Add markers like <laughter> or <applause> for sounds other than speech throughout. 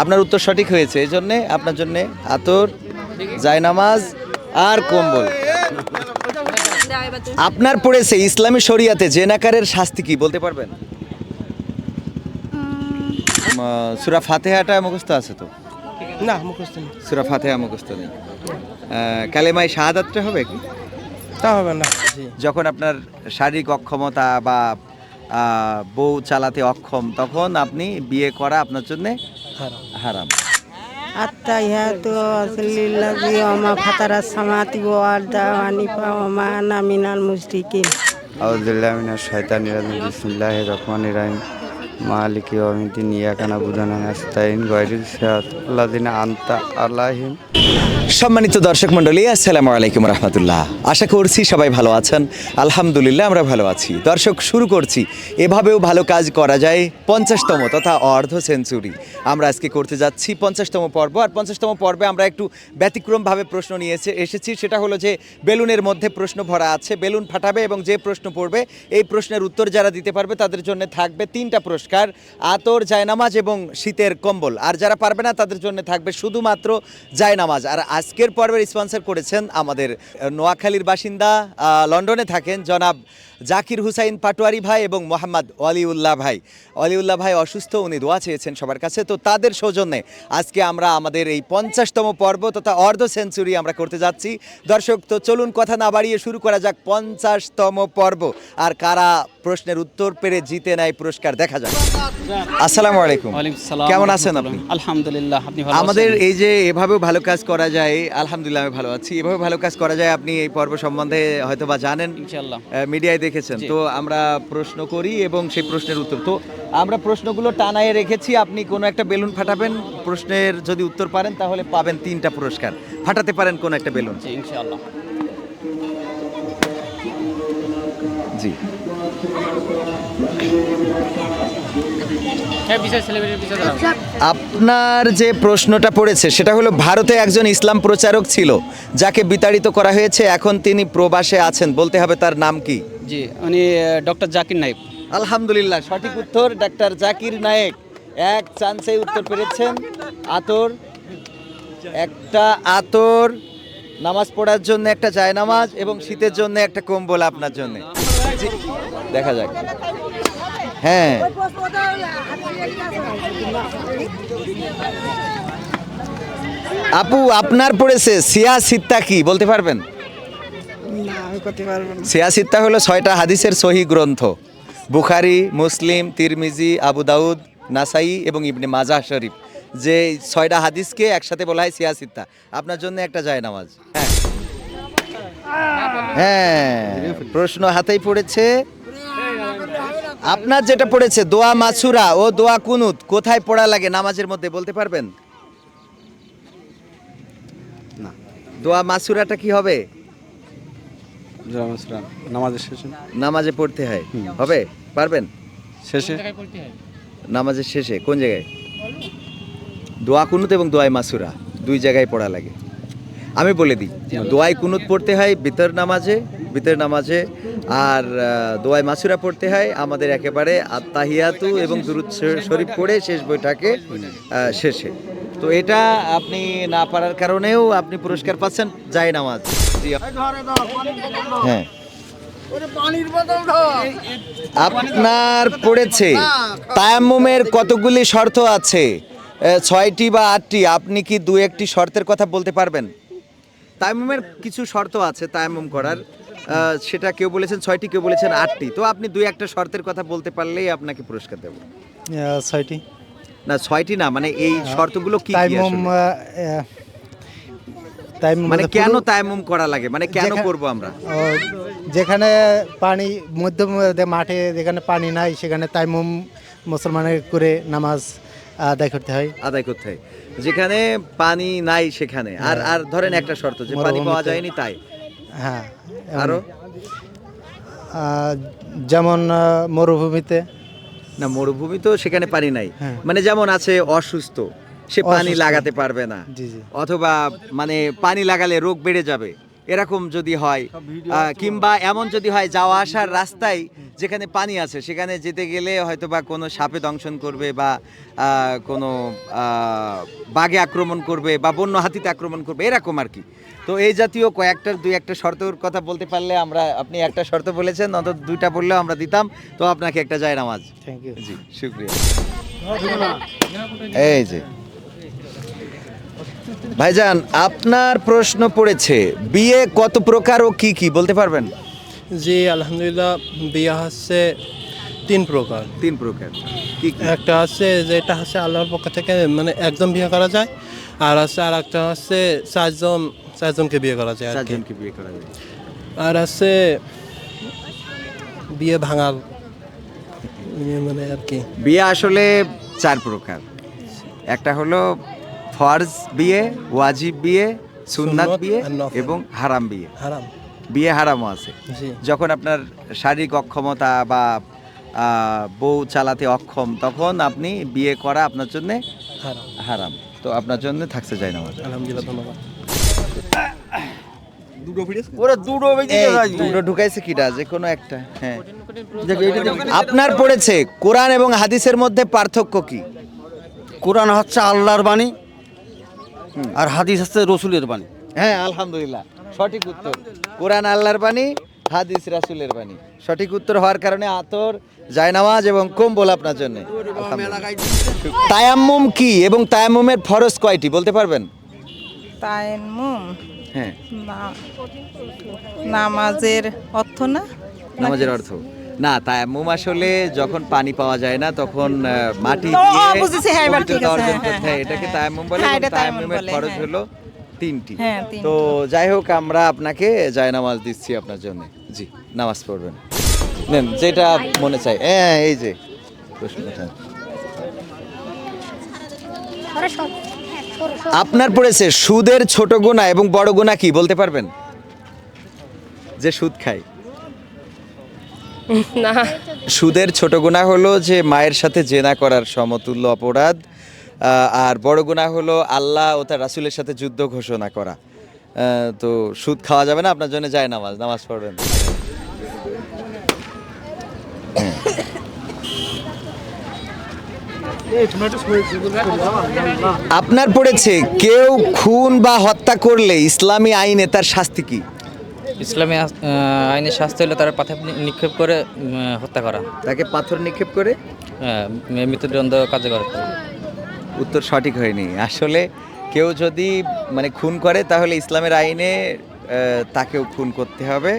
আপনার উত্তর সঠিক হয়েছে এই জন্যে আপনার জন্যে আতর জায়নামাজ আর কম্বল। আপনার পড়েছে ইসলামী শরিয়াতে জেনাকারের শাস্তি কি বলতে পারবেন? সুরা ফাতেহাটা মুখস্থ আছে তো? না মুখস্থ নেই। সুরা ফাতেহা মুখস্থ নেই। আহ, কালেমায় শাহাদাতটা হবে কি? তা হবে না। যখন আপনার শারীরিক অক্ষমতা বা বউ চালাতে অক্ষম তখন আপনি বিয়ে করা আপনার জন্য হারাম। আত্মা ইহাতু আসলিল্লাজি ওমা ফাতারা সামাতি ওয়াল দাওয়ানিফা ওমা নামিনাল মুশরিকিন। আউযুবিল্লাহি মিনাশ শাইতানির রাজিম। বিসমিল্লাহির রহমানির রহিম। মালিকি ওয়ামিদিন ইয়াকানা বুদানা নাস্তাইন গায়রিল সিরাত। আল্লাযিনা আনতা আলাইহিম। সম্মানিত দর্শক মণ্ডলী, আসসালামু আলাইকুম রহমতুল্লাহ। আশা করছি সবাই ভালো আছেন। আলহামদুলিল্লাহ, আমরা ভালো আছি। দর্শক, শুরু করছি। এভাবেও ভালো কাজ করা যায় পঞ্চাশতম তথা অর্ধ সেঞ্চুরি। আমরা আজকে করতে যাচ্ছি পঞ্চাশতম পর্ব। আর পঞ্চাশতম পর্বে আমরা একটু ব্যতিক্রমভাবে প্রশ্ন নিয়ে এসে- এসেছি। সেটা হলো যে, বেলুনের মধ্যে প্রশ্ন ভরা আছে। বেলুন ফাটাবে এবং যে প্রশ্ন পড়বে, এই প্রশ্নের উত্তর যারা দিতে পারবে, তাদের জন্য থাকবে তিনটা পুরস্কার। আতর, জায়নামাজ এবং শীতের কম্বল। আর যারা পারবে না, তাদের জন্য থাকবে শুধুমাত্র জায়নামাজ। আর আজকের পর্বের স্পন্সর করেছেন আমাদের নোয়াখালীর বাসিন্দা লন্ডনে থাকেন জনাব জাকির হুসাইন পাটোয়ারি ভাই এবং মোহাম্মদ অলিউল্লাহ ভাই। অলিউল্লাহ ভাই অসুস্থ উনি দোয়া চেয়েছেন সবার কাছে। তো তাদের সৌজন্যে আজকে আমরা আমাদের এই পঞ্চাশতম পর্ব তথা অর্ধ সেঞ্চুরি আমরা করতে যাচ্ছি। দর্শক তো চলুন কথা না বাড়িয়ে শুরু করা যাক পঞ্চাশতম পর্ব। আর কারা প্রশ্নের উত্তর পেরে জিতে নেয় পুরস্কার দেখা যাক। আসসালামু আলাইকুম। কেমন আছেন আপনি? আলহামদুলিল্লাহ আপনি ভালো আমাদের এই যে এভাবেও ভালো কাজ করা যায় আলহামদুলিল্লাহ আমি ভালো আছি। এভাবে ভালো কাজ করা যায় আপনি এই পর্ব সম্বন্ধে হয়তো বা জানেন। ইনশাআল্লাহ। মিডিয়ায় দেখেছেন। জি। তো আমরা প্রশ্ন করি এবং সেই প্রশ্নের উত্তর। তো আমরা প্রশ্নগুলো টানায় রেখেছি। আপনি কোনো একটা বেলুন ফাটাবেন প্রশ্নের যদি উত্তর পারেন তাহলে পাবেন তিনটা পুরস্কার। ফাটাতে পারেন কোন একটা বেলুন। জি ইনশাআল্লাহ। জি। হ্যাঁ বিষয় আপনার যে প্রশ্নটা পড়েছে সেটা হলো ভারতে একজন ইসলাম প্রচারক ছিল যাকে বিতাড়িত করা হয়েছে। এখন তিনি প্রবাসে আছেন। বলতে হবে তার নাম কি? জি, উনি ডক্টর জাকির নাইক আলহামদুলিল্লাহ, সঠিক উত্তর ডাক্তার জাকির নায়েক। এক চান্সে উত্তর পেরেছেন, আতর। একটা আতর, নামাজ পড়ার জন্য একটা জায়নামাজ এবং শীতের জন্য একটা কম্বল আপনার জন্য। দেখা যাক। হ্যাঁ। আপু, আপনার পড়েছে, সিয়া সিত্তা কি বলতে পারবেন না আমি করতে পারব না সিয়াসিত্তা হলো ছয়টা হাদিসের সহি গ্রন্থ। বুখারি মুসলিম তিরমিজি আবু দাউদ নাসাই এবং ইবনে মাজাহ শরীফ। যে ছয়টা হাদিসকে একসাথে বলা হয় সিয়াসিত্তা আপনার জন্য একটা যায় নামাজ। হ্যাঁ। হ্যাঁ প্রশ্ন হাতেই পড়েছে। আপনার যেটা পড়েছে দোয়া মাছুরা ও দোয়া কুনুত কোথায় পড়া লাগে নামাজের মধ্যে বলতে পারবেন? দোয়া মাছুরাটা কি হবে? নামাজের শেষে? নামাজে পড়তে হয়। হবে? পারবেন? শেষে? নামাজের শেষে কোন জায়গায়? দোয়া কুনুত এবং দোয়াই মাসুরা দুই জায়গায় পড়া লাগে। আমি বলে দিই দোয়াই কুনুত পড়তে হয় বিতর নামাজে বিতর নামাজে আর দোয়াই মাসুরা পড়তে হয় আমাদের একেবারে আত্মাহিয়াতু এবং দুরুদ শরীফ পড়ে শেষ বইটাকে শেষে। তো এটা আপনি না পারার কারণেও আপনি পুরস্কার পাচ্ছেন যাই নামাজ। হ্যাঁ। আপনার পড়েছে। তায়াম্মুমের কতগুলি শর্ত আছে? ছয়টি বা আটটি আপনি কি দু একটি শর্তের কথা বলতে পারবেন? তায়াম্মুমের কিছু শর্ত আছে তায়াম্মুম করার। সেটা কেউ বলেছেন ছয়টি কেউ বলেছেন আটটি। তো আপনি দুই একটা শর্তের কথা বলতে পারলেই আপনাকে পুরস্কার দেব। ছয়টি। না ছয়টি না মানে এই শর্তগুলো কি কি তাইমুম মানে কেন তায়াম্মুম করা লাগে? মানে কেন করব আমরা? যেখানে পানি মধ্যম মাঠে যেখানে পানি নাই সেখানে তাইমুম মুসলমানের করে নামাজ আদায় করতে হয়। আদায় করতে হয়। যেখানে পানি নাই সেখানে। আর আর ধরেন একটা শর্ত যে পানি পাওয়া যায়নি তাই। হ্যাঁ আরও? যেমন মরুভূমিতে। না মরুভূমি তো সেখানে পানি নাই। হ্যাঁ। মানে যেমন আছে অসুস্থ সে পানি লাগাতে পারবে না। জি জি। অথবা মানে পানি লাগালে রোগ বেড়ে যাবে। এরকম যদি হয় কিংবা এমন যদি হয় যাওয়া আসার রাস্তায় যেখানে পানি আছে সেখানে যেতে গেলে হয়তো বা কোনো সাপে দংশন করবে বা কোনো বাঘে আক্রমণ করবে বা বন্য হাতিতে আক্রমণ করবে এরকম আর কি। তো এই জাতীয় কয়েকটার দুই একটা শর্তের কথা বলতে পারলে আমরা আপনি একটা শর্ত বলেছেন অন্তত দুইটা বললেও আমরা দিতাম। তো আপনাকে একটা যায় নামাজ থ্যাংক ইউ জি শুক্রিয়া। এই যে ভাইজান আপনার প্রশ্ন পড়েছে বিয়ে কত প্রকার ও কি কি বলতে পারবেন? জি আলহামদুলিল্লাহ বিয়ে হচ্ছে তিন প্রকার। তিন প্রকার একটা আছে যেটা হচ্ছে আল্লাহর পক্ষ থেকে মানে একজন বিয়ে করা যায় আর আছে আর একটা হচ্ছে চারজন চারজনকে বিয়ে করা যায় চারজনকে বিয়ে করা যায়। আর আছে বিয়ে ভাঙাল মানে আর কি। বিয়ে আসলে চার প্রকার। একটা হলো ফরজ বিয়ে ওয়াজিব বিয়ে সুন্নাত বিয়ে এবং হারাম বিয়ে। হারাম। বিয়ে হারামও আছে। যখন আপনার শারীরিক অক্ষমতা বা বউ চালাতে অক্ষম তখন আপনি বিয়ে করা আপনার জন্য হারাম। হারাম। তো আপনার জন্য থাকতে যায় না আলহামদুলিল্লাহ ধন্যবাদ। দুটো দুটো ঢুকাইছে কিটা? যে কোনো একটা হ্যাঁ। আপনার পড়েছে কোরআন এবং হাদিসের মধ্যে পার্থক্য কি? কোরআন হচ্ছে আল্লাহর বাণী আর হাদিস হচ্ছে রসুলের বাণী। হ্যাঁ আলহামদুলিল্লাহ। সঠিক উত্তর। কোরআন আল্লাহর বাণী হাদিস রাসুলের বাণী। সঠিক উত্তর হওয়ার কারণে আতর জায়নামাজ এবং কম্বল আপনার জন্য। তায়াম্মুম কি এবং তায়াম্মুমের ফরজ কয়টি বলতে পারবেন? তায়াম্মুম? হ্যাঁ। নামাজের অর্থ না? নামাজের অর্থ। না তায়াম্মুম আসলে যখন পানি পাওয়া যায় না তখন মাটি দিয়ে হ্যাঁ, হ্যাঁ, হয়। এটাকে তায়াম্মুম বলে ফরজ হ্যাঁ। হলো তিনটি। তো যাই হোক আমরা আপনাকে জায়নামাজ দিচ্ছি আপনার জন্য। জি নামাজ পড়বেন। নেন যেটা মনে চাই। হ্যাঁ এই যে প্রশ্নটা। আপনার পড়েছে সুদের ছোট গুণা এবং বড় গুণা কি বলতে পারবেন? যে সুদ খায়। না। সুদের ছোট গুণা হলো যে মায়ের সাথে জেনা করার সমতুল্য অপরাধ আর বড় গুণা হলো আল্লাহ ও তার রাসুলের সাথে যুদ্ধ ঘোষণা করা। তো সুদ খাওয়া যাবে না, আপনার জন্য যায় নামাজ নামাজ পড়বেন। আপনার পড়েছে, কেউ খুন বা হত্যা করলে ইসলামী আইনে তার শাস্তি কি? ইসলামী আইনের শাস্তি হলে তারা পাথর নিক্ষেপ করে হত্যা করা। তাকে পাথর নিক্ষেপ করে? হ্যাঁ, মৃত্যুদণ্ড কার্যকর করা। উত্তর সঠিক হয়নি। আসলে কেউ যদি মানে খুন করে তাহলে ইসলামের আইনে তাকেও খুন করতে হবে।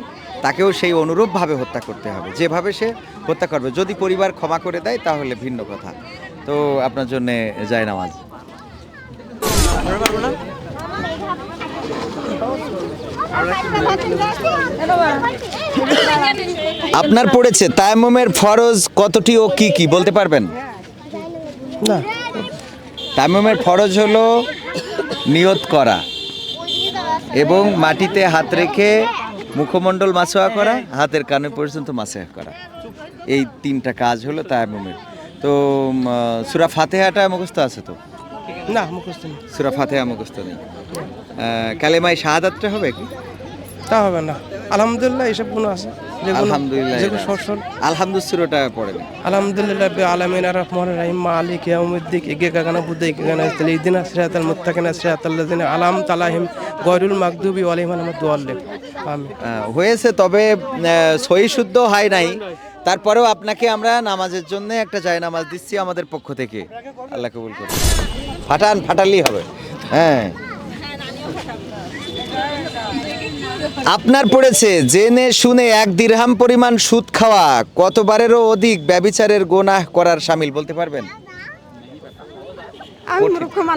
তাকেও সেই অনুরূপভাবে হত্যা করতে হবে। যেভাবে সে হত্যা করবে। যদি পরিবার ক্ষমা করে দেয় তাহলে ভিন্ন কথা। তো আপনার জন্য যায় নামাজ। আপনার পড়েছে তায়াম্মুমের ফরজ কতটি ও কি কি বলতে পারবেন? না। তায়াম্মুমের ফরজ হলো নিয়ত করা এবং মাটিতে হাত রেখে মুখমণ্ডল মাছোয়া করা হাতের কানে পর্যন্ত মাছোয়া করা। এই তিনটা কাজ হলো তায়াম্মুমের তো সুরা ফাতেহাটা মুখস্থ আছে তো? না মুখস্থ নেই। সুরা ফাতেহা মুখস্থ নেই। আহ, কালেমাই শাহাদাতটা হবে কি? তা হবে না। আলহামদুলিল্লাহ এইসব গুণ আছে। আলহামদুলিল্লাহ। সুরাটা আলহামদুলিল্লাহ রব্বিল আলামিন আর রহমান রহিম মালিক বুদ্ধ গানা ইদিনা মুত্তাকিনা আলাম তালাহিম গয়রুল মাগদুবি আমিন। হয়েছে তবে সহি শুদ্ধ হয় নাই। তারপরেও আপনাকে আমরা নামাজের জন্য একটা জায় নামাজ দিচ্ছি আমাদের পক্ষ থেকে। আল্লাহ কবুল করুন ফাটান ফাটালেই হবে। হ্যাঁ। আপনার পড়েছে জেনে শুনে এক দিরহাম পরিমাণ সুদ খাওয়া কতবারেরও অধিক ব্যবিচারের গোনাহ করার সামিল বলতে পারবেন?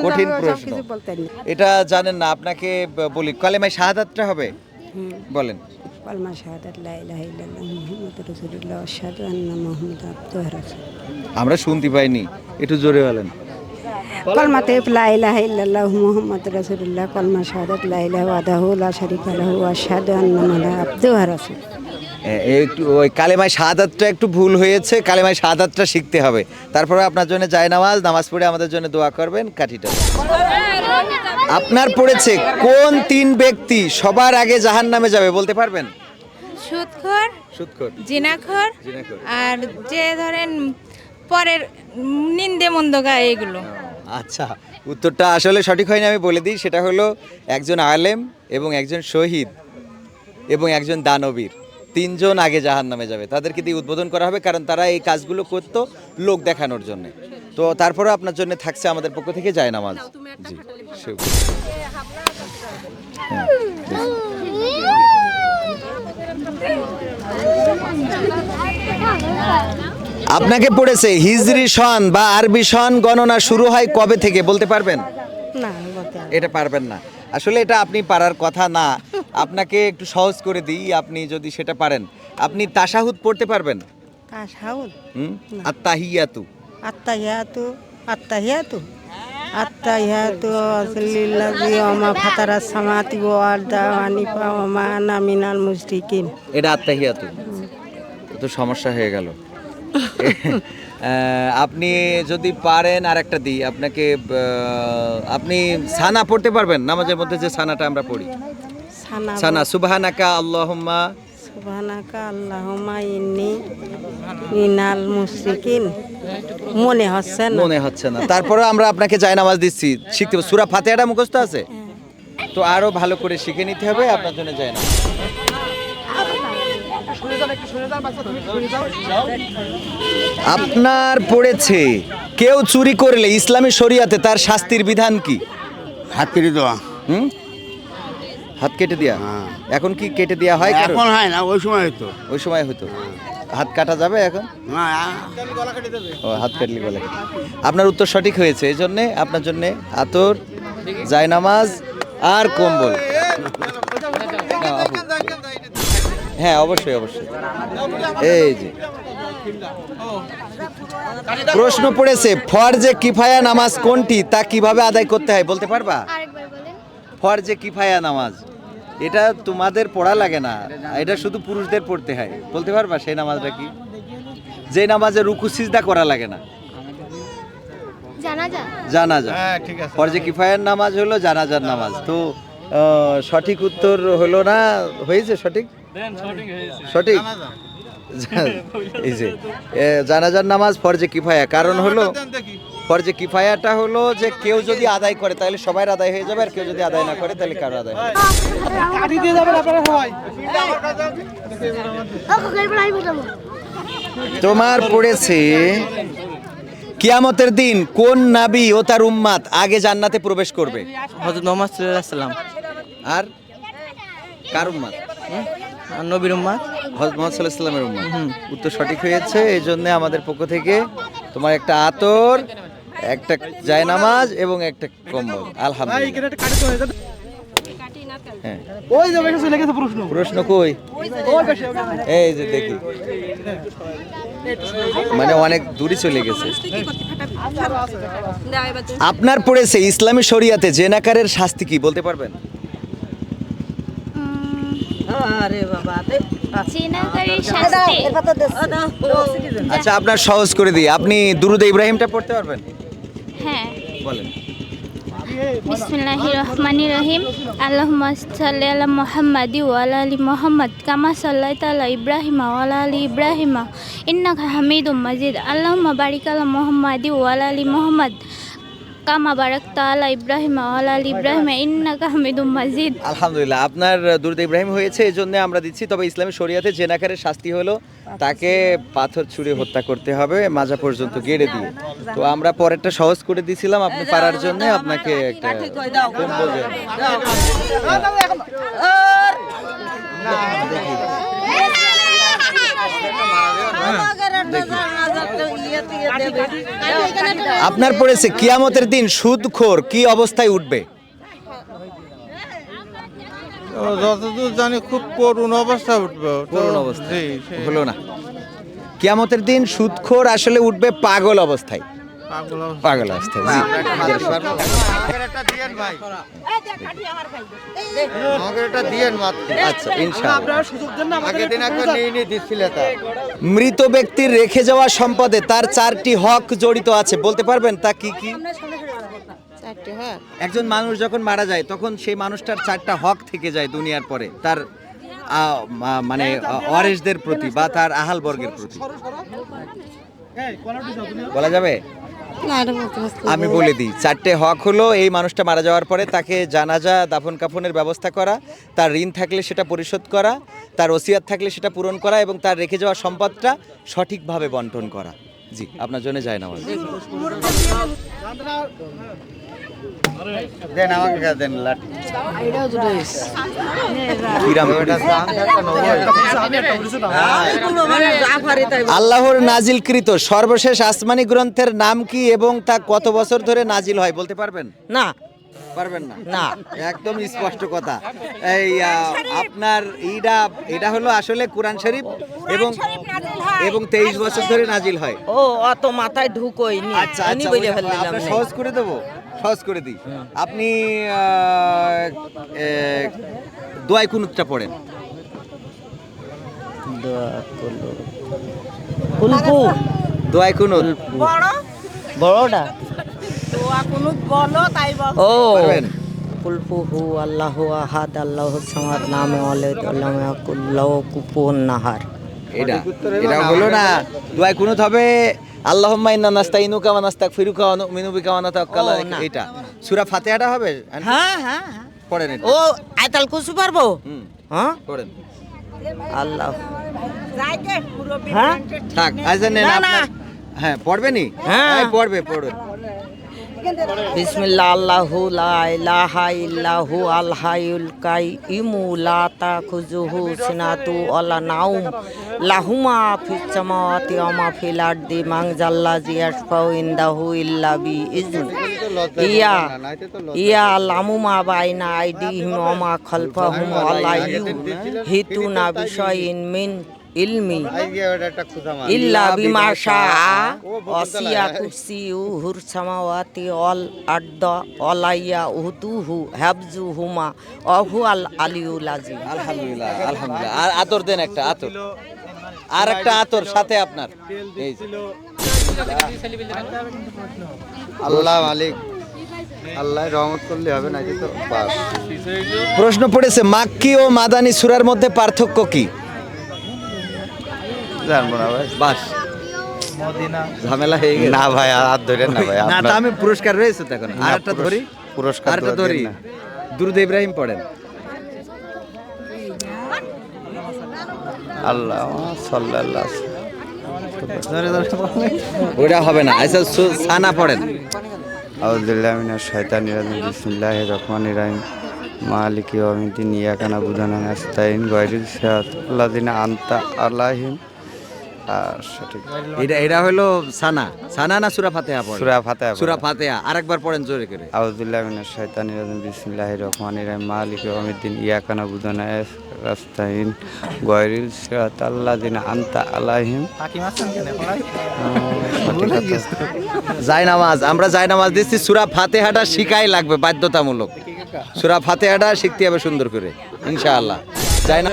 কঠিন- প্রশ্ন। এটা জানেন না আপনাকে বলি কালেমায় শাহাদাতটা হবে? বলেন। কলমা শাহাদাত লা ইলাহা ইল্লাল্লাহ মুহাম্মাদুর রাসূলুল্লাহ আশহাদু আন্না মুহাম্মাদান আবদুহু আমরা শুনতে পাইনি একটু জোরে বলেন। কলমাতে লা ইলাহা ইল্লাল্লাহ মুহাম্মাদুর রাসূলুল্লাহ কলমা শাহাদাত লা ইলাহা ওয়াহদাহু লা শারীকা লাহু ওয়া আশহাদু আন্না মুহাম্মাদান আবদুহু ওয়া রাসূলুহু। এ- একটু ওই কালেমায় শাহাদাতটা একটু ভুল হয়েছে কালেমায় শাহাদাতটা শিখতে হবে। তারপরে আপনার জন্য যায় নামাজ নামাজ পড়ে আমাদের জন্য দোয়া করবেন কাঠিটা। আপনার পড়েছে কোন তিন ব্যক্তি সবার আগে জাহান নামে যাবে বলতে পারবেন? সুদখোর জিনাখোর জিনাখোর। আর যে ধরেন পরের নিন্দে মন্দ গায়ে এগুলো। আচ্ছা উত্তরটা আসলে সঠিক হয়নি আমি বলে দিই। সেটা হলো একজন আলেম এবং একজন শহীদ এবং একজন দানবীর। তিনজন আগে জাহান নামে যাবে। তাদেরকে দিয়ে উদ্বোধন করা হবে কারণ তারা এই কাজগুলো করতো লোক দেখানোর জন্য। তো তারপরে আপনার জন্য থাকছে আমাদের পক্ষ থেকে যায় নামাজ। জি। শুভ। আপনাকে পড়েছে হিজরি সন বা আরবি সন গণনা শুরু হয় কবে থেকে বলতে পারবেন? না এটা পারবেন না। আসলে এটা আপনি পারার কথা না। আপনাকে একটু সহজ করে দিই আপনি যদি সেটা পারেন। আপনি তাশাহুদ পড়তে পারবেন? তাসাউদ হুম? আত্তাহিয়াতু। আত্তাহিয়াতু ফাতারাস সামাতি ওয়া আনা মিনাল মুশরিকিন। এটা আত্তাহিয়াতু। তো সমস্যা হয়ে গেল। <laughs> আপনি যদি পারেন আর একটা দিই। আপনাকে আপনি সানা পড়তে পারবেন নামাজের মধ্যে যে সানাটা আমরা পড়ি। সানা সুবহানাকা আল্লাহুম্মা। সুবহানাকা আল্লাহুম্মা ইন্নি মিনাল মুশরিকিন। মনে হচ্ছে না। মনে হচ্ছে না। তারপরে আমরা আপনাকে জায় নামাজ দিচ্ছি। শিখতে সুরা ফাতেহাটা মুখস্থ আছে? তো আরও ভালো করে শিখে নিতে হবে আপনার জন্য যায় না আপনার পড়েছে। কেউ চুরি করলে ইসলামী শরিয়াতে তার শাস্তির বিধান কি? হাত কেটে দেওয়া। হুম? হাত কেটে দেয়া? হ্যাঁ। এখন কি কেটে দেওয়া হয়? এখন হয় না ওই সময় হতো ওই সময় হতো হাত কাটা যাবে এখন? ও হাত কাটলি গলা কাটলি। আপনার উত্তর সঠিক হয়েছে এই জন্যে আপনার জন্যে আতর জায়নামাজ আর কম্বল। হ্যাঁ অবশ্যই অবশ্যই। এই যে। প্রশ্ন পড়েছে ফরজে কিফায়া নামাজ কোনটি? তা কীভাবে আদায় করতে হয়? বলতে পারবা? ফরজে কিফায়া নামাজ। এটা তোমাদের পড়া লাগে না। এটা শুধু পুরুষদের পড়তে হয়। বলতে পারবা সেই নামাজটা কি? যে নামাজে রুকু সিজদা করা লাগে না। জানাজা? জানাজা। ফরজে কিফায়ার নামাজ হলো জানাজার নামাজ। তো সঠিক উত্তর হলো না? হয়েছে সঠিক? সঠিক। <laughs> এই যে জানাজার নামাজ ফরজে কিফায়া। কারণ হলো ফরজে কিফায়াটা হলো যে কেউ যদি আদায় করে তাহলে সবাই আদায় হয়ে যাবে আর কেউ যদি আদায় না করে তাহলে কারও আদায় হবে না। তোমার পড়েছে কিয়ামতের দিন কোন নাবি ও তার উম্মাত আগে জান্নাতে প্রবেশ করবে? হজরত মোহাম্মদ সাল্লাম আর? কার উম্মাত নবীর উম্মাদ হজরত মোহাম্মদ সাল্লাহ সাল্লামের উম্মাত। উত্তর সঠিক হয়েছে এই জন্য আমাদের পক্ষ থেকে তোমার একটা আতর একটা জায়নামাজ এবং একটা কম্বল। আলহামদুলিল্লাহ। হ্যাঁ। ওই যাবে চলে গেছে প্রশ্ন। প্রশ্ন কই? এই যে দেখি। মানে অনেক দূরে চলে গেছে। আপনার পড়েছে ইসলামী শরিয়াতে জেনাকারের শাস্তি কি বলতে পারবেন? চিনাকারীর শাস্তি। আচ্ছা আপনার সহজ করে দিই। আপনি দুরুদ ইব্রাহিমটা পড়তে পারবেন? হ্যাঁ। বলেন। বিসমিল্লাহির রহমানির রহিম আল্লাহুম্মা সাল্লি আলা মুহাম্মাদি ওয়া আলা আলি মুহাম্মাদ কামা সাল্লাইতা আলা ইব্রাহিমা ওয়া আলা আলি ইব্রাহিমা। ইন্নাকা হামিদুম মাজিদ। আল্লাহুম্মা বারিক আলা মুহাম্মাদি ওয়া আলা আলি মুহাম্মাদ। কামা বারাকতা আলা ইব্রাহিম আলা আলি ইব্রাহিমা ইন্নাকা হামিদুম মাজিদ আলহামদুলিল্লাহ আপনার দুরুদ ইব্রাহিম হয়েছে এই জন্য আমরা দিচ্ছি তবে ইসলামী শরিয়াতে জেনাকারের শাস্তি হলো তাকে পাথর ছুঁড়ে হত্যা করতে হবে মাজা পর্যন্ত গেড়ে দিয়ে তো আমরা পরেরটা সহজ করে দিয়েছিলাম আপনি পারার জন্য আপনাকে একটা কম্বল দেয়া হলো। আপনার পড়েছে কিয়ামতের দিন সুদখোর কি অবস্থায় উঠবে? যতদূর জানি খুব করুণ অবস্থা উঠবে। করুণ হলো না। কিয়ামতের দিন সুদখোর আসলে উঠবে পাগল অবস্থায়। পাগল জি। আচ্ছা মৃত ব্যক্তির রেখে যাওয়া সম্পদে তার চারটি হক জড়িত আছে। বলতে পারবেন তা কি কি? একজন মানুষ যখন মারা যায় তখন সেই মানুষটার চারটা হক থেকে যায় দুনিয়ার পরে। তার মানে ওয়ারিসদের প্রতি বা তার আহাল বর্গের প্রতি। বলা যাবে? আমি বলে দিই চারটে হক হলো এই মানুষটা মারা যাওয়ার পরে তাকে জানাজা দাফন কাফনের ব্যবস্থা করা তার ঋণ থাকলে সেটা পরিশোধ করা তার ওসিয়াত থাকলে সেটা পূরণ করা এবং তার রেখে যাওয়া সম্পদটা সঠিকভাবে বন্টন করা। জি আপনার জন্য যায় না দেন আমাকে দেন লাঠি আল্লাহর নাজিলকৃত সর্বশেষ আসমানি গ্রন্থের নাম কি এবং তা কত বছর ধরে নাজিল হয় বলতে পারবেন? না। পারবেন না? না। একদম স্পষ্ট কথা। এই আপনার এইটা এটা হলো আসলে কোরআন শরীফ এবং এবং তেইশ বছর ধরে নাজিল হয়। ও অত মাথায় ঢুকোই নি। আচ্ছা আচ্ছা সহজ করে দেবো। সহজ করে দিই। আপনি দোয়াই কুনুতটা পড়েন? দোয়াই কুনুত বড়টা? ও। আল্লাহু আহাদ আল্লাহু সামাদ নামে ওয়ালিদ আল্লাহু কুল্লাহু কুফুয়ান নাহার। এটা এটা হলো না। দোয়াই কুনুত হবে? আল্লাহুম্মা ইন্না নাস্তাইনুকা ওয়া নাস্তাগফিরুকা ওয়া নু'মিনু বিকা ওয়া নাতাওয়াক্কালু। ও, আলাইকা না। এটা। সূরা ফাতিহাটা হবে? হ্যাঁ হ্যাঁ পড়েন এটা। ও আয়তাল পারব হুম। হ্যাঁ? পড়েন। আল্লাহ। হ্যাঁ? থাক না। হ্যাঁ পড়বেনি হ্যাঁ। হ্যাঁ পড়বে পড়বে। বিসমিল্লাহ আল্লাহু লা ইলাহা ইল্লাহু আল হাইউল কাইয়ুমু লা তাখুযুহু সিনাতু ওয়ালা নাউম লাহুমা ফিস সামাওয়াতি ওয়া মা ফিল আরদি জাল্লাযী ইয়াশফাউ ইনদাহু ইল্লা বি ইযনি ইয়া ইয়া লামু মা বাইনা আইদিহিম ওয়া মা খালফাহুম ওয়া লা ইউহিতুনা বিশাইইন মিন ইলমি ইল্লা বিমা শাআ ওয়াসিয়া কুরসিয়ুহুর সামাওয়াতি ওয়াল আরদ ওয়ালাইয়া উহতুহু হাফজুহুমা ওয়া হুয়াল আলিয়ুল আযীম আলহামদুলিল্লাহ আলহামদুলিল্লাহ। আর আতর দেন একটা আতর। আর একটা আতর সাথে আপনার। এই আল্লাহ মালিক আল্লাহ রহমত করলে হবে না তো প্রশ্ন পড়েছে মাক্কি ও মাদানি সুরার মধ্যে পার্থক্য কি? জানব না ভাই। বাস। ঝামেলা হয়ে গেল না ভাই আর ধরেন না ভাই না আমি পুরস্কার রয়েছে তো এখন। আর একটা ধরি। পুরস্কার আর একটা ধরি। দুরুদ ইব্রাহিম পড়েন। আল্লাহ সাল্লাল্লাহ। ওটা হবে না। আচ্ছা সানা পড়েন। আউযুবিল্লাহি মিনাশ শাইতানির রাজিম। বিসমিল্লাহির রহমানির রহিম। মালিক ইয়াউমিদ্দিন। ইয়াকা নাবুদু ওয়া নাস্তাইন গায়রিল সিরাত। আল্লাযিনা আনতা আলাইহিম। সঠিক। এটা এটা হলো সানা। সানা না সুরা ফাতেহা পড়েন সূরা ফাতিহা সুরা ফাতেহা। আরেকবার পড়েন জোরে করে। আউযুবিল্লাহি মিনাশ শাইতানির রাজিম। বিসমিল্লাহির রহমানির রহিম। মালিক ইয়াউমিদ্দিন। ইয়াকা নাবুদু ওয়া নাস্তাইন গায়রিল সিরাত আল্লাযিনা আনতা আলাইহিম জায় নামাজ আমরা জায় নামাজ দিচ্ছি। সুরা ফাতেহাটা শিখাই লাগবে বাধ্যতামূলক। সুরা ফাতেহাটা শিখতে হবে সুন্দর করে ইনশাআল্লাহ। যাই না।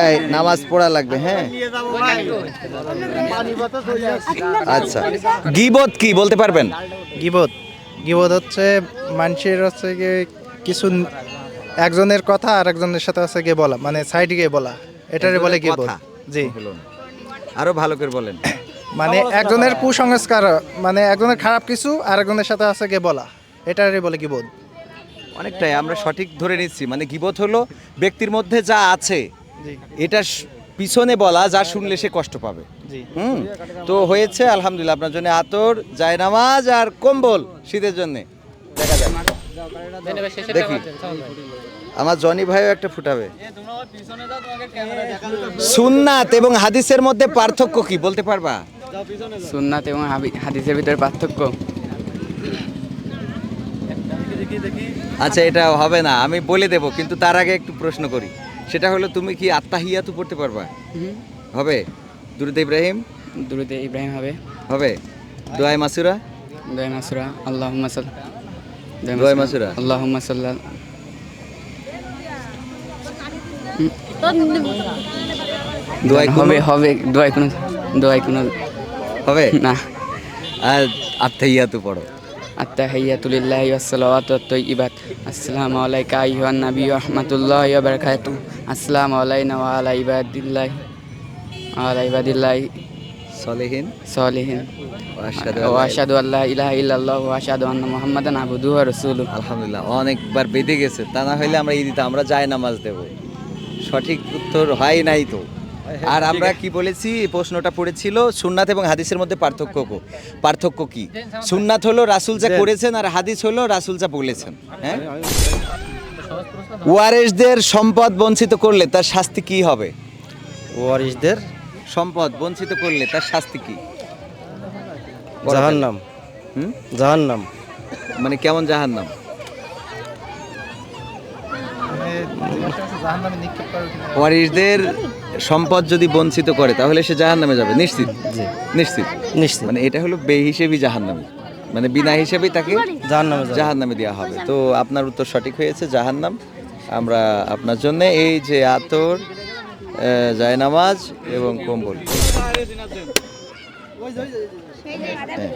এই নামাজ পড়া লাগবে হ্যাঁ। আচ্ছা। গিবত কি বলতে পারবেন? গিবত। গিবত হচ্ছে মানুষের হচ্ছে গিয়ে কিছু একজনের কথা আর একজনের সাথে হচ্ছে গিয়ে বলা মানে সাইডে গিয়ে বলা। এটারে বলে গিবত। জি। আরও ভালো করে বলেন। মানে একজনের কুসংস্কার মানে একজনের খারাপ কিছু আর একজনের সাথে আছে গিয়ে বলা। এটারে বলে গিবত। অনেকটাই আমরা সঠিক ধরে নিচ্ছি। মানে গিবত হলো ব্যক্তির মধ্যে যা আছে এটা পিছনে বলা যা শুনলে সে কষ্ট পাবে। হুম? তো হয়েছে আলহামদুলিল্লাহ আপনার জন্য আতর জায়নামাজ আর কম্বল শীতের জন্য। দেখা যাক। দেখি। আমার জনি ভাইও একটা ফুটাবে। সুন্নাত এবং হাদিসের মধ্যে পার্থক্য কি বলতে পারবা? সুন্নাত এবং হাদিসের ভিতরে পার্থক্য? আচ্ছা এটা হবে না আমি বলে দেব কিন্তু তার আগে একটু প্রশ্ন করি। সেটা হলো তুমি কি আত্মাহিয়াতু পড়তে পারবা? হবে? দুরুদ ইব্রাহিম? দুরুদে ইব্রাহিম হবে। হবে? দোয়াই মাসুরা? দোয়াই মাসুরা আল্লাহ মাসাল দোয়াই মাসুরা আল্লাহ মাসাল্লাহ দোয়াই হবে হবে দোয়াই কোনো দোয়াই কোনো হবে? না। আর আত্মাইয়া তো পড়ো। আত্তাহিয়াতু লিল্লাহি ওয়াসসালাওয়াতু আত-তাইয়্যিবাত আসসালামু আলাইকা আইয়ুহান নাবিয়্যু ওয়া রাহমাতুল্লাহি ওয়া বারাকাতুহু। আসসালামু আলাইনা ওয়া আলা ইবাদিল্লাহি ওয়া আলা ইবাদিল্লাহি সলেহীন। সালিহিন। আশহাদু ওয়া আল্লা আশহাদু আল্লা ইলাহা ইল্লাল্লাহ ওয়া আশহাদু আন্না মুহাম্মাদান আবদুহু ওয়া রাসূলুহু। আলহামদুলিল্লাহ অনেকবার বেঁধে গেছে। তা না হলে আমরা ঈদিতে আমরা যায় নামাজ দেব। সঠিক উত্তর হয় নাই তো। আর আমরা কি বলেছি? প্রশ্নটা পড়েছিল সুন্নাত এবং হাদিসের মধ্যে পার্থক্য কো- পার্থক্য কি? সুন্নাত হলো রাসূল যা করেছেন আর হাদিস হলো রাসূল যা বলেছেন হ্যাঁ? ওয়ারেসদের সম্পদ বঞ্চিত করলে তার শাস্তি কি হবে? ওয়ারিসদের? সম্পদ বঞ্চিত করলে তার শাস্তি কি? জাহান্নাম। হুম? জাহান্নাম। মানে কেমন জাহান্নাম? কিনা ওয়ারিসদের সম্পদ যদি বঞ্চিত করে তাহলে সে জাহান নামে যাবে। নিশ্চিত? নিশ্চিত? নিশ্চিত। মানে এটা হলো বে হিসেবেই জাহান্নামী। মানে বিনা হিসেবেই তাকে জাহান্নামে যাবে। জাহান নামে দেওয়া হবে। তো আপনার উত্তর সঠিক হয়েছে জাহান্নাম। আমরা আপনার জন্য এই যে আতর জায়নামাজ এবং কম্বল। হ্যাঁ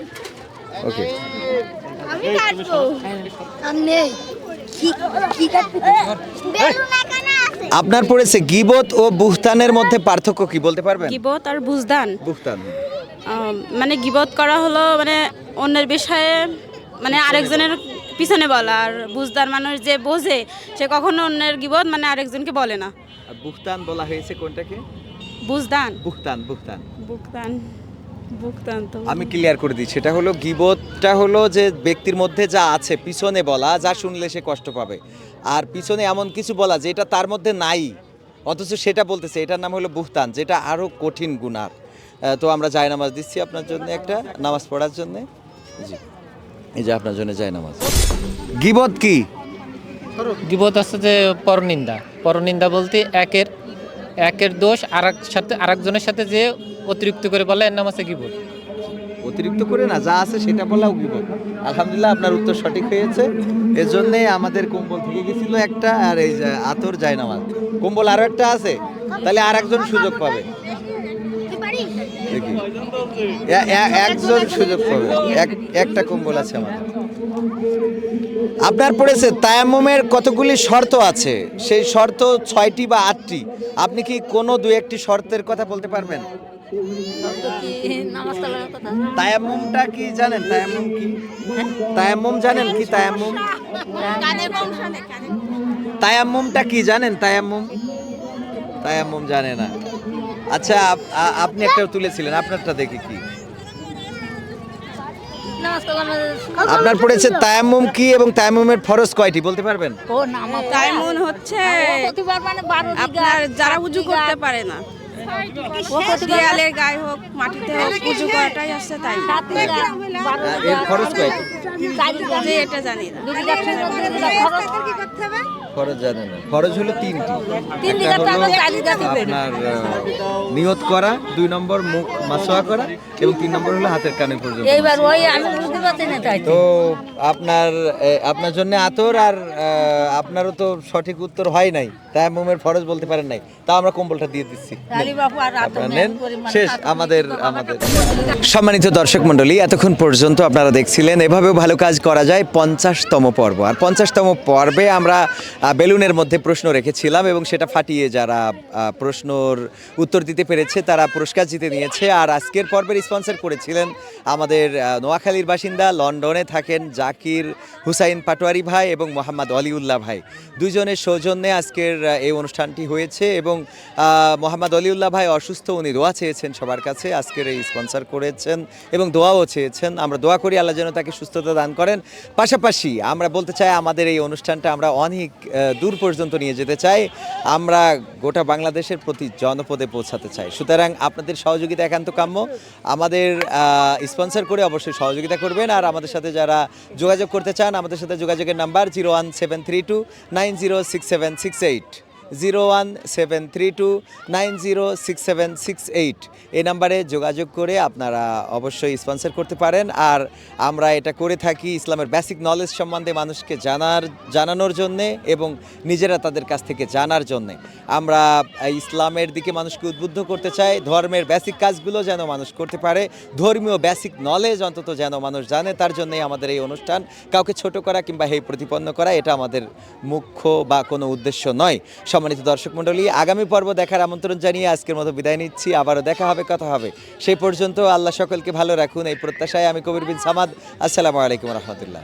ওকে। আমি কাটবো। আমি কি কি কাটবো? বেলুন এখানে আছে আপনার পড়েছে গিবত ও বুহতানের মধ্যে পার্থক্য কি বলতে পারবেন? গিবত আর বুঝদান বুহতান। মানে গিবত করা হলো মানে অন্যের বিষয়ে মানে আরেকজনের পিছনে বলা আর বুঝদার মানুষ যে বোঝে সে কখনো অন্যের গিবত মানে আরেকজনকে বলে না। আর বুহতান বলা হয়েছে কোনটাকে? বুঝদান বুহতান বুহতান। তো আমি ক্লিয়ার করে দিই সেটা হলো গিবতটা হলো যে ব্যক্তির মধ্যে যা আছে পিছনে বলা যা শুনলে সে কষ্ট পাবে। আর পিছনে এমন কিছু বলা যেটা তার মধ্যে নাই অথচ সেটা বলতেছে এটার নাম হলো বুহতান যেটা আরও কঠিন আহ, তো আমরা জায় নামাজ দিচ্ছি আপনার জন্য একটা নামাজ পড়ার জন্য। জি এই যে আপনার জন্য জায় নামাজ। গিবত কি? গিবত হচ্ছে যে পরনিন্দা। পরনিন্দা বলতে একের একের দোষ আর সাথে, আরেকজনের সাথে যে অতিরিক্ত করে বলে, এর নাম হচ্ছে গিবত। অতিরিক্ত করে না, যা আছে সেটা বলাও গিবত। আলহামদুলিল্লাহ, আপনার উত্তর সঠিক হয়েছে। এজন্যই আমাদের কম্বল থেকে গেছিল একটা, আর এই যে আতর নামাজ কম্বল আরও একটা আছে, তাহলে আর একজন সুযোগ পাবে। একজন সুযোগ পাবে। এক, একটা কম্বল আছে আমাদের। আপনার পড়েছে তায়াম্মুমের কতগুলি শর্ত আছে? সেই শর্ত ছয়টি বা আটটি। আপনি কি কোনো দু একটি শর্তের কথা বলতে পারবেন? তায়াম্মুমটা কি জানেন? তায়াম্মুম কি? তায়াম্মুম জানেন কি তায়াম্মুম? তায়াম্মুমটা কি জানেন তায়াম্মুম? তায়াম্মুম জানে না। আচ্ছা আপ- আপনি একটা তুলেছিলেন, আপনারটা দেখি কি? আপনার পড়েছে তায়াম্মুম কি এবং তায়াম্মুমের ফরজ কয়টি বলতে পারবেন? তাইমুন হচ্ছে আপনার যারা উজু করতে পারে না। দেয়ালের গায়ে হোক মাটিতে হোক উজু করাটাই তাই। এর যে এটা জানি না। ফরজ জানেন না। ফরজ হলো তিনটি। আপনার নিয়ত করা দুই নম্বর মুখ মাসোয়া করা এবং তিন নম্বর হলো হাতের কানে পর্যন্ত তো আপনার আপনার জন্য আতর আর আপনারও তো সঠিক উত্তর হয় নাই। তাই মোমের ফরজ বলতে পারেন নাই। তা আমরা কম্বলটা দিয়ে দিচ্ছি। শেষ আমাদের আমাদের। সম্মানিত দর্শক মণ্ডলী এতক্ষণ পর্যন্ত আপনারা দেখছিলেন এভাবেও ভালো কাজ করা যায় পঞ্চাশতম পর্ব। আর পঞ্চাশতম পর্বে আমরা বেলুনের মধ্যে প্রশ্ন রেখেছিলাম এবং সেটা ফাটিয়ে যারা প্রশ্নর উত্তর দিতে পেরেছে তারা পুরস্কার জিতে নিয়েছে। আর আজকের পর্বের স্পন্সর করেছিলেন আমাদের নোয়াখালীর বাসিন্দা লন্ডনে থাকেন জাকির হুসাইন পাটোয়ারি ভাই এবং মোহাম্মদ অলিউল্লাহ ভাই। দুইজনের সৌজন্যে আজকের এই অনুষ্ঠানটি হয়েছে এবং মোহাম্মদ অলিউল্লাহ ভাই, অসুস্থ উনি দোয়া চেয়েছেন সবার কাছে, আজকের এই স্পন্সর করেছেন এবং দোয়াও চেয়েছেন। আমরা দোয়া করি আল্লাহ যেন তাকে সুস্থতা দান করেন। পাশাপাশি আমরা বলতে চাই, আমাদের এই অনুষ্ঠানটা আমরা অনেক দূর পর্যন্ত নিয়ে যেতে চাই। আমরা গোটা বাংলাদেশের প্রতি জনপদে পৌঁছাতে চাই। সুতরাং আপনাদের সহযোগিতা একান্ত কাম্য। আমাদের স্পন্সর করে অবশ্যই সহযোগিতা করবেন। আর আমাদের সাথে যারা যোগাযোগ করতে চান, আমাদের সাথে যোগাযোগের number zero one seven three two nine zero six seven six eight. Zero one seven three two nine zero six seven six eight. এই নাম্বারে যোগাযোগ করে আপনারা অবশ্যই স্পন্সর করতে পারেন। আর আমরা এটা করে থাকি ইসলামের বেসিক নলেজ সম্বন্ধে মানুষকে জানার, জানানোর জন্যে এবং নিজেরা তাদের কাছ থেকে জানার জন্যে। আমরা ইসলামের দিকে মানুষকে উদ্বুদ্ধ করতে চাই, ধর্মের বেসিক কাজগুলো যেন মানুষ করতে পারে, ধর্মীয় বেসিক নলেজ অন্তত যেন মানুষ জানে, তার জন্যই আমাদের এই অনুষ্ঠান। কাউকে ছোট করা কিংবা হেই প্রতিপন্ন করা, এটা আমাদের মুখ্য বা কোনো উদ্দেশ্য নয়। সম্মানিত দর্শক মন্ডলী আগামী পর্ব দেখার আমন্ত্রণ জানিয়ে আজকের মতো বিদায় নিচ্ছি। আবারও দেখা হবে, কথা হবে। সেই পর্যন্ত আল্লাহ সকলকে ভালো রাখুন। এই প্রত্যাশায় আমি কবির বিন সামাদ। আসসালামু আলাইকুম রহমতুল্লাহ।